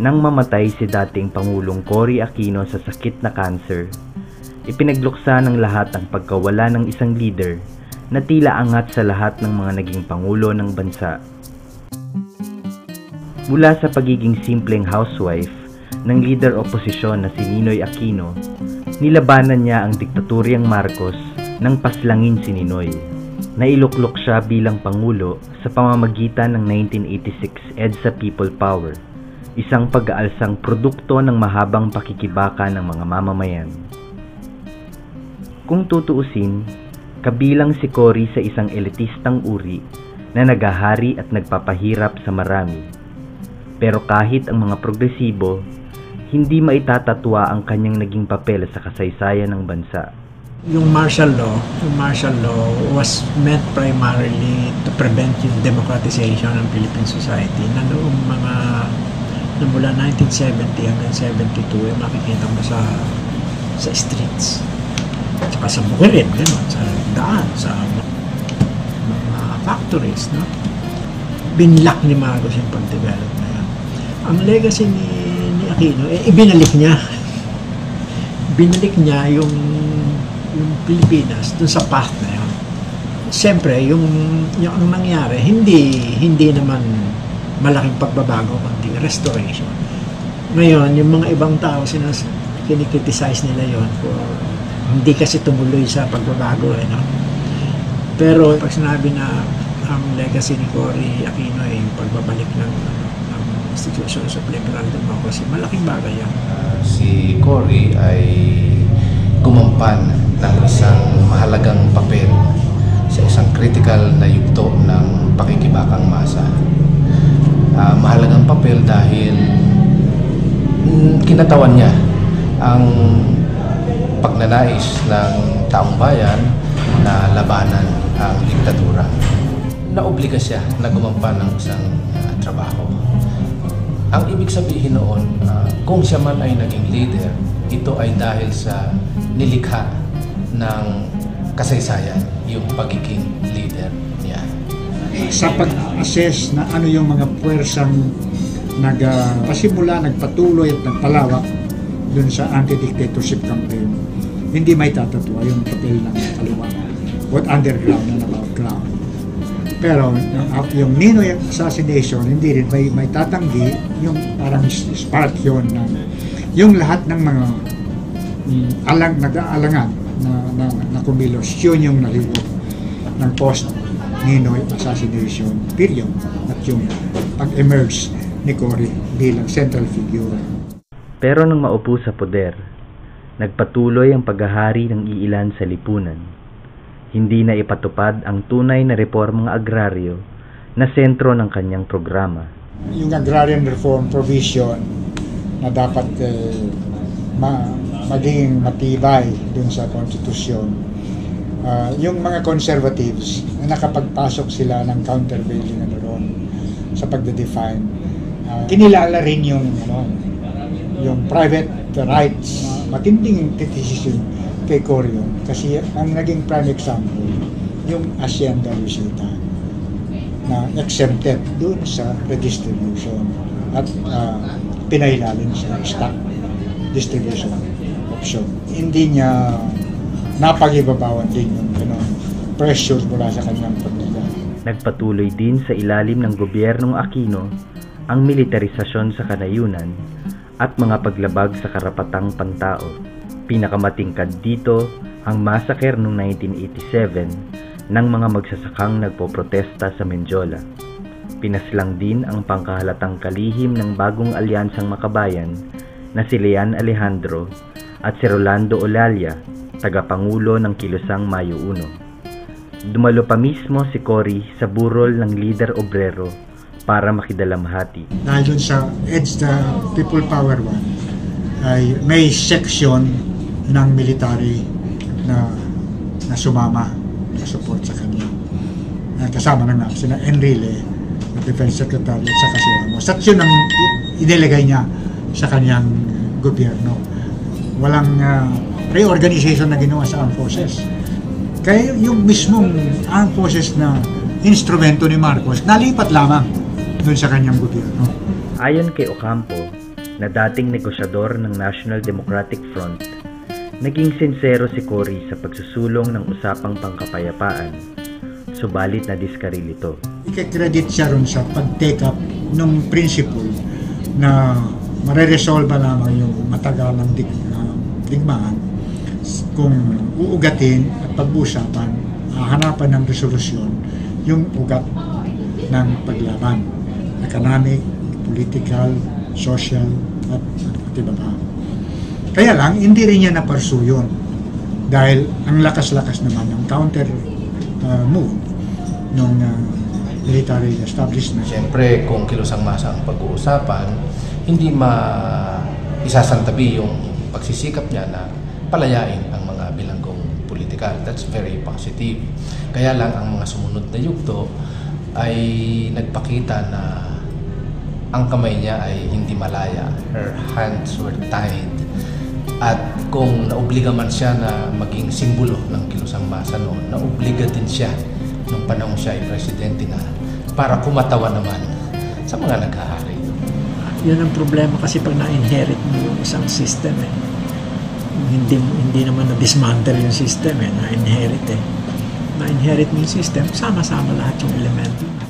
Nang mamatay si dating Pangulong Cory Aquino sa sakit na cancer, ipinagluksa ng lahat ang pagkawala ng isang leader na tila angat sa lahat ng mga naging pangulo ng bansa. Mula sa pagiging simpleng housewife ng leader oposisyon na si Ninoy Aquino, nilabanan niya ang diktaturyang Marcos nang paslangin si Ninoy. Nailuklok siya bilang pangulo sa pamamagitan ng 1986 EDSA People Power, isang pag-aalsang produkto ng mahabang pakikibaka ng mga mamamayan. Kung tutuusin, kabilang si Cory sa isang elitistang uri na nagahari at nagpapahirap sa marami. Pero kahit ang mga progresibo, hindi maitatatuwa ang kanyang naging papel sa kasaysayan ng bansa yung martial law, yung martial law was meant primarily to prevent yung democratization ng Philippine society na noong mga na mula 1970 hanggang 72 yung makikita mo sa sa streets saka sa bukirin gano'n, sa daan sa mga factories no? binlock ni Marcos yung pag-develop na yan ang legacy ni, ni Aquino eh, ibinalik niya binalik niya yung yung Pilipinas dun sa path na yun. Siyempre, yung, yung ang nangyari, hindi, hindi naman malaking pagbabago, kundi restoration. Ngayon, yung mga ibang tao, sinas, kinikriticize nila yon for hindi kasi tumuloy sa pagbabago. Eh, no? Pero pag sinabi na ang legacy ni Cory Aquino ay yung pagbabalik ng, ng institutions of liberal democracy, malaking bagay yan. Uh, si Cory ay gumampan ng isang mahalagang papel sa isang critical na yugto ng pakikibakang masa. Uh, mahalagang papel dahil mm, kinatawan niya ang pagnanais ng taong bayan na labanan ang diktadura. Naobliga siya na gumampan ng isang uh, trabaho. Ang ibig sabihin noon, uh, kung siya man ay naging leader, ito ay dahil sa nilikha ng kasaysayan, yung pagiging leader. Sa pag-assess na ano yung mga puwersang nagpasimula, uh, nagpatuloy at nagpalawak dun sa anti-dictatorship campaign, hindi may tatatwa yung papel ng kaliwa. What underground and about ground. Pero yung, yung Ninoy assassination, hindi rin may, may tatanggi yung parang spark yun ng yung lahat ng mga um, alang, nag-aalangan na, na, na kumilos, yun yung nalibot ng post Ninoy assassination period at yung pag-emerge ni Cory bilang central figure. Pero nang maupo sa poder, nagpatuloy ang paghahari ng iilan sa lipunan. Hindi na ipatupad ang tunay na reformang agraryo na sentro ng kanyang programa. Yung agrarian reform provision na dapat eh, ma, maging matibay dun sa konstitusyon. Uh, yung mga conservatives na nakapagpasok sila ng countervailing ano ron sa pagde-define. Uh, kinilala rin yung ano, yung private rights, matinding criticism kay Corio kasi ang naging prime example yung Hacienda Lucita na exempted dun sa redistribution at uh, pinailalim sa stock distribution option. Hindi niya napagibabawan din yung ganun, pressure mula sa kanyang pamilya. Nagpatuloy din sa ilalim ng gobyernong Aquino ang militarisasyon sa kanayunan at mga paglabag sa karapatang pantao. Pinakamatingkad dito ang massacre noong 1987 ng mga magsasakang nagpoprotesta sa Menjola. Pinaslang din ang pangkahalatang kalihim ng bagong alyansang makabayan na si Leon Alejandro at si Rolando Olalia, tagapangulo ng Kilusang Mayo 1. Dumalo pa mismo si Cory sa burol ng lider obrero para makidalamhati. Dahil dun sa EDSA People Power 1 ay may section ng military na, na sumama na support sa kanya. Kasama na nga sina Enrile Defense Secretary at saka si Ramos. At yun ang inilagay niya sa kanyang gobyerno. Walang uh, reorganization na ginawa sa armed forces. Kaya yung mismong armed forces na instrumento ni Marcos, nalipat lamang doon sa kanyang gobyerno. Ayon kay Ocampo, na dating negosyador ng National Democratic Front, naging sincero si Cory sa pagsusulong ng usapang pangkapayapaan, subalit na diskaril ito. Ika-credit siya ron sa pag-take up ng principle na mareresolve lamang yung matagalang dig, uh, digmaan kung uugatin at pag-uusapan, hahanapan ng resolusyon yung ugat ng paglaban. Economic, political, social, at at iba pa. Kaya lang, hindi rin niya naparsu yun. Dahil ang lakas-lakas naman ng counter uh, move ng uh, military establishment. Siyempre, kung kilusang masa ang pag-uusapan, hindi ma isasantabi yung pagsisikap niya na palayain ang mga bilanggong politikal. That's very positive. Kaya lang ang mga sumunod na yugto ay nagpakita na ang kamay niya ay hindi malaya. Her hands were tied. At kung naobliga man siya na maging simbolo ng kilusang masa noon, naobliga din siya nung panahon siya ay presidente na para kumatawa naman sa mga naghahari. Yun ang problema kasi pag na-inherit mo yung isang system eh. Hindi, hindi naman na-dismantle yung system eh, na-inherit eh. Na-inherit mo yung system, sama-sama lahat yung elemento.